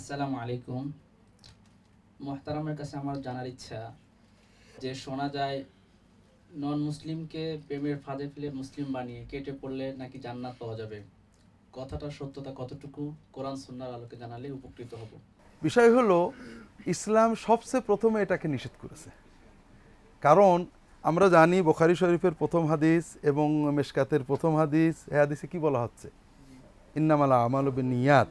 আসসালামু আলাইকুম। মোহতারামের কাছে আমার জানার ইচ্ছা যে শোনা যায় নন মুসলিমকে প্রেমের ফাঁদে ফেলে মুসলিম বানিয়ে কেটে পড়লে নাকি জান্নাত পাওয়া যাবে? কথাটার সত্যতা কতটুকু? কোরআন, সুন্নার আলোকে জানালে উপকৃত হব। বিষয় হলো, ইসলাম সবচেয়ে প্রথমে এটাকে নিষেধ করেছে। কারণ আমরা জানি বোখারি শরীফের প্রথম হাদিস এবং মেশকাতের প্রথম হাদিস, এ হাদিসে কি বলা হচ্ছে? ইন্নামালা আমাল নিয়াত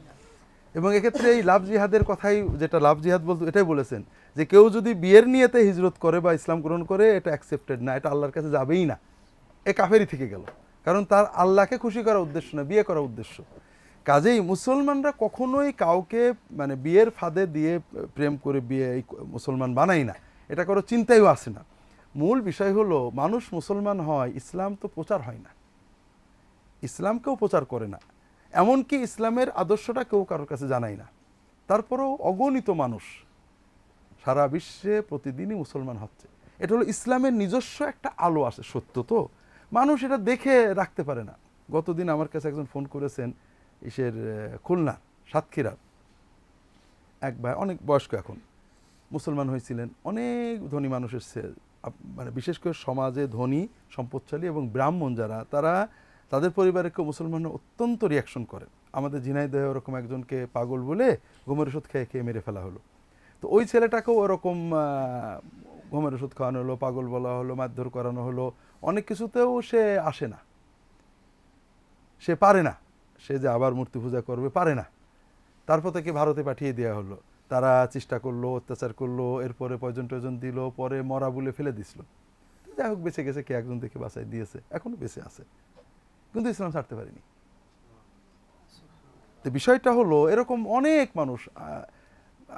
এবং এক্ষেত্রে এই লাভ জিহাদের কথাই যেটা লাভ জিহাদ বলতো, এটাই বলেছেন যে কেউ যদি বিয়ের নিয়েতে হিজরত করে বা ইসলাম গ্রহণ করে, এটা অ্যাকসেপ্টেড না, এটা আল্লাহর কাছে যাবেই না। এ কাফেরই থেকে গেল। কারণ তার আল্লাহকে খুশি করার উদ্দেশ্য না, বিয়ে করার উদ্দেশ্য। কাজেই মুসলমানরা কখনোই কাউকে মানে বিয়ের ফাঁদে দিয়ে প্রেম করে বিয়ে মুসলমান বানাই না। এটা কারও চিন্তাইও আসে না। মূল বিষয় হলো, মানুষ মুসলমান হয়, ইসলাম তো প্রচার হয় না। ইসলামকেও প্রচার করে না। এমনকি ইসলামের আদর্শটা কেউ কারোর কাছে জানায় না। তারপরেও অগণিত মানুষ সারা বিশ্বে প্রতিদিনই মুসলমান হচ্ছে। এটা হলো ইসলামের নিজস্ব একটা আলো আছে সত্য তো? মানুষ এটা দেখে রাখতে পারে না। গতদিন আমার কাছে একজন ফোন করেছেন ইসের খুলনা, সাতক্ষীরার। এক ভাই, অনেক বয়স্ক এখন, মুসলমান হয়েছিলেন, অনেক ধনী মানুষের মানে বিশেষ করে সমাজে ধনী, সম্পদশালী এবং ব্রাহ্মণ যারা, তারা তাদের পরিবারে কেউ মুসলমান অত্যন্ত রিয়াকশন করে। আমাদের ঝিনাইদহে ওরকম একজনকে পাগল বলে ঘুমের ওষুধ খেয়ে খেয়ে মেরে ফেলা হলো। তো ওই ছেলেটাকেও ওরকম ঘুমের ওষুধ খাওয়ানো হলো, পাগল বলা হলো, মারধর করানো হলো, অনেক কিছুতেও সে আসে না। সে পারে না। সে যে আবার মূর্তি পূজা করবে, পারে না। তারপর তাকে ভারতে পাঠিয়ে দেওয়া হলো। তারা চেষ্টা করল, অত্যাচার করল, এরপরে পয়জন টয়জন দিল, পরে মরা বলে ফেলে দিছিল। যাই হোক, বেঁচে গেছে, কে একজন দেখে বাঁচাই দিয়েছে, এখনও বেঁচে আছে। কিন্তু ইসলাম ছাড়তে পারিনি। তো বিষয়টা হলো, এরকম অনেক মানুষ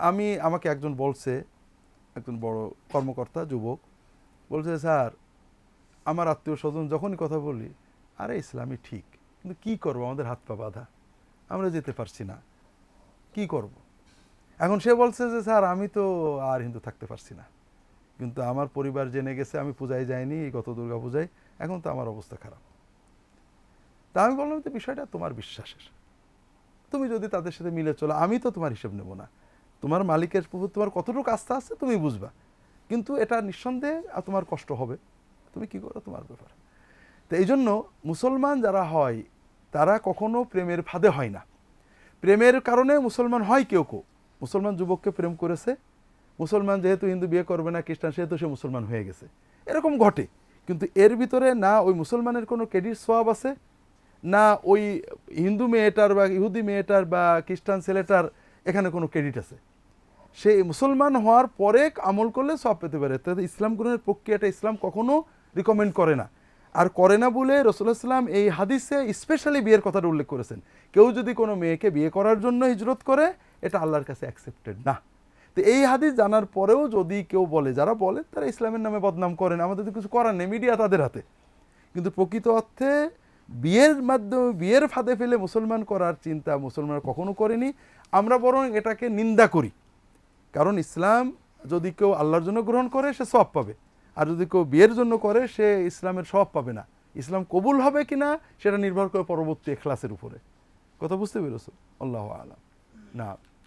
আমি, আমাকে একজন বলছে, একজন বড় কর্মকর্তা, যুবক, বলছে, স্যার, আমার আত্মীয় স্বজন যখনই কথা বলি, আরে, ইসলামই ঠিক, কিন্তু কি করব? আমাদের হাত পা বাঁধা, আমরা যেতে পারছি না, কি করব? এখন সে বলছে যে, স্যার, আমি তো আর হিন্দু থাকতে পারছি না, কিন্তু আমার পরিবার জেনে গেছে, আমি পূজায় যাইনি, গত দুর্গা পূজায় এখন তো আমার অবস্থা খারাপ। তা আমি বললাম যে বিষয়টা তোমার বিশ্বাসের। তুমি যদি তাদের সাথে মিলে চলো, আমি তো তোমার হিসেব নেব না। তোমার মালিকের প্রতি তোমার কতটুকু আস্থা আছে তুমি বুঝবা। কিন্তু এটা নিঃসন্দেহে তোমার কষ্ট হবে। তুমি কি করো? তোমার ব্যাপার। তো এই জন্য মুসলমান যারা হয়, তারা কখনো প্রেমের ফাঁদে হয় না। প্রেমের কারণে মুসলমান হয় কেউ কেউ। মুসলমান যুবককে প্রেম করেছে। মুসলমান যেহেতু হিন্দু বিয়ে করবে না, খ্রিস্টান, সেহেতু সে মুসলমান হয়ে গেছে। এরকম ঘটে। কিন্তু এর ভিতরে না, ওই মুসলমানের কোনো ক্রেডিট সোয়াব আছে না ওই হিন্দু মেয়েটার বা ইহুদি মেয়েটার বা খ্রিস্টান ছেলেটার এখানে কোনো ক্রেডিট আছে। সে মুসলমান হওয়ার পরে আমল করলে সব পেতে পারে। তাতে ইসলাম গ্রহণের প্রক্রিয়াটা ইসলাম কখনো রিকমেন্ড করে না। আর করে না বলে সাল্লাম এই হাদিসে স্পেশালি বিয়ের কথাটা উল্লেখ করেছেন। কেউ যদি কোনো মেয়েকে বিয়ে করার জন্য হিজরত করে, এটা আল্লাহর কাছে অ্যাকসেপ্টেড না। তো এই হাদিস জানার পরেও যদি কেউ বলে, যারা বলে, তারা ইসলামের নামে বদনাম করেন আমাদের তো কিছু করার নেই মিডিয়া তাদের হাতে। কিন্তু প্রকৃত অর্থে বিয়ের মাধ্যমে, বিয়ের ফাঁদে ফেলে মুসলমান করার চিন্তা মুসলমান কখনো করেনি। আমরা বরং এটাকে নিন্দা করি। কারণ ইসলাম যদি কেউ আল্লাহর জন্য গ্রহণ করে, সে সব পাবে। আর যদি কেউ বিয়ের জন্য করে, সে ইসলামের সব পাবে না। ইসলাম কবুল হবে কিনা সেটা নির্ভর করে পরবর্তী এখলাসের উপরে। কথা বুঝতে পেরেছ? আল্লাহ আলাম। না।